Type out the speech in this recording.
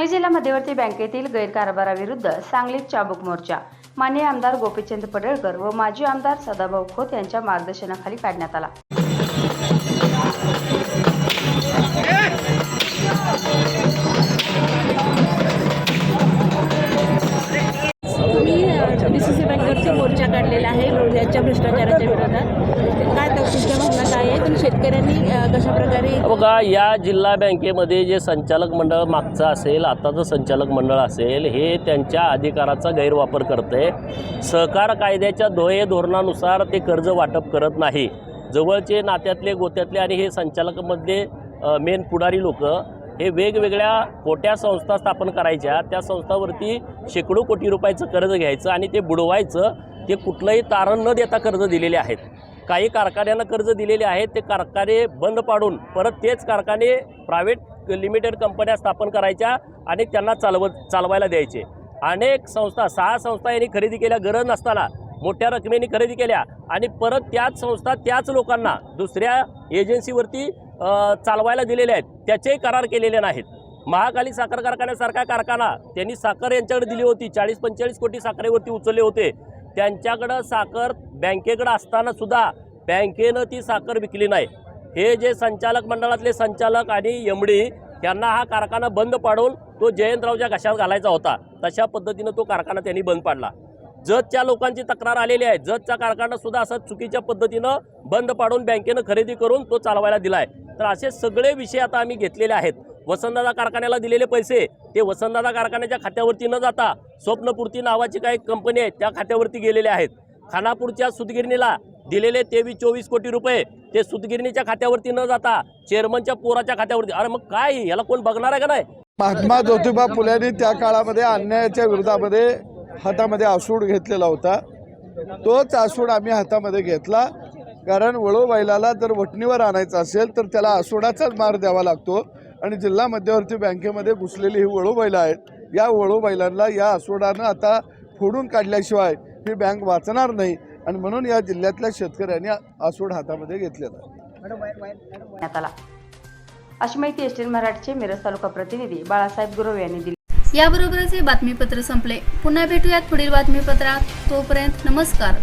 मध्यवर्ती बँकेतील गैरकारभाराविरुद्ध सांगलीत चाबूक मोर्चा. मान्य आमदार गोपीचंद पडळकर व माजी आमदार सदाभाऊ खोत यांच्या मार्गदर्शनाखाली काढण्यात आला. मी सी सी बँकेवरती मोर्चा काढलेला आहे रोजच्या भ्रष्टाचाराच्या विरोधात. काय तर तुमच्या भावना काय आहे? पण शेतकऱ्यांनी अ, कशा प्रकारे बघा या जिल्हा बँकेमध्ये जे संचालक मंडळ मागचं असेल आताचं संचालक मंडळ असेल हे त्यांच्या अधिकाराचा गैरवापर करते सहकार कायद्याच्या ध्येय धोरणानुसार ते कर्ज वाटप करत नाही. जवळचे नात्यातले गोत्यातले आणि हे संचालकमध्ये मेन पुढारी लोक हे वेगवेगळ्या कोट्या संस्था स्थापन करायच्या. त्या संस्थावरती शेकडो कोटी रुपयाचं कर्ज घ्यायचं आणि ते बुडवायचं. ते कुठलंही तारण न देता कर्ज दिलेले आहेत. काही कारखान्यांना कर्ज दिलेले आहेत ते कारखाने बंद पाडून परत तेच कारखाने प्रायव्हेट लिमिटेड कंपन्या स्थापन करायच्या आणि त्यांना चालवत चालवायला द्यायचे. अनेक संस्था सहा संस्था यांनी खरेदी केल्या गरज नसताना मोठ्या रकमेने खरेदी केल्या आणि परत त्याच संस्था त्याच लोकांना दुसऱ्या एजन्सीवरती चालवायला दिलेल्या आहेत. त्याचेही करार केलेले नाहीत. महाकाली साखर कारखान्यासारखा कारखाना त्यांनी साखर यांच्याकडे दिली होती. चाळीस पंचेचाळीस कोटी साखरेवरती उचलले होते. त्यांच्याकडं साखर बँकेकडं असताना सुद्धा बँकेनं ती साखर विकली नाही. हे जे संचालक मंडळातले संचालक आणि यमडी यांना हा कारखाना बंद पाडून तो जयंतरावच्या घशात घालायचा होता. तशा पद्धतीनं तो कारखाना त्यांनी बंद पाडला. जतच्या लोकांची तक्रार आलेली आहे. जतचा कारखाना सुद्धा असं चुकीच्या पद्धतीनं बंद पाडून बँकेनं खरेदी करून तो चालवायला दिला आहे तर असे सगळे विषय आता आम्ही घेतलेले आहेत. वसंतदादा कारखान्याला दिलेले पैसे ते वसंतदादा कारखान्याच्या खात्यावरती न जाता स्वप्नपूर्ती नावाची काही कंपनी आहे त्या खात्यावरती गेलेले आहेत. खानापूरच्या सुतगिरणीला दिलेले तेवीस चोवीस कोटी रुपये ते सुतगिरणीच्या खात्यावरती न जाता चेअरमनच्या पोराच्या खात्यावरती. अरे मग काय? याला कोण बघणार आहे का नाही? महात्मा ज्योतिबा फुल्यांनी त्या काळामध्ये अन्यायाच्या विरोधामध्ये हातामध्ये आसूड घेतलेला होता. तोच आसूड आम्ही हातामध्ये घेतला. कारण वळू बैलाला जर वटणीवर आणायचं असेल तर त्याला आसूडाचाच मार द्यावा लागतो. आणि जिल्हा मध्यवर्ती बँकेमध्ये घुसलेली ही वळू बैलं आहेत. या वळू बैलांना या आसूडानं आता फोडून काढल्याशिवाय ही बँक वाचणार नाही. आणि म्हणून या जिल्ह्यातल्या शेतकऱ्यांनी आसूड हातामध्ये घेतलेला आला अशी माहिती एस टी मराठीचे मिरज तालुका प्रतिनिधी बाळासाहेब गुरव यांनी दिली. याबरोबरच हे बातमीपत्र संपले. पुन्हा भेटूयात पुढील बातमीपत्रात. तोपर्यंत नमस्कार.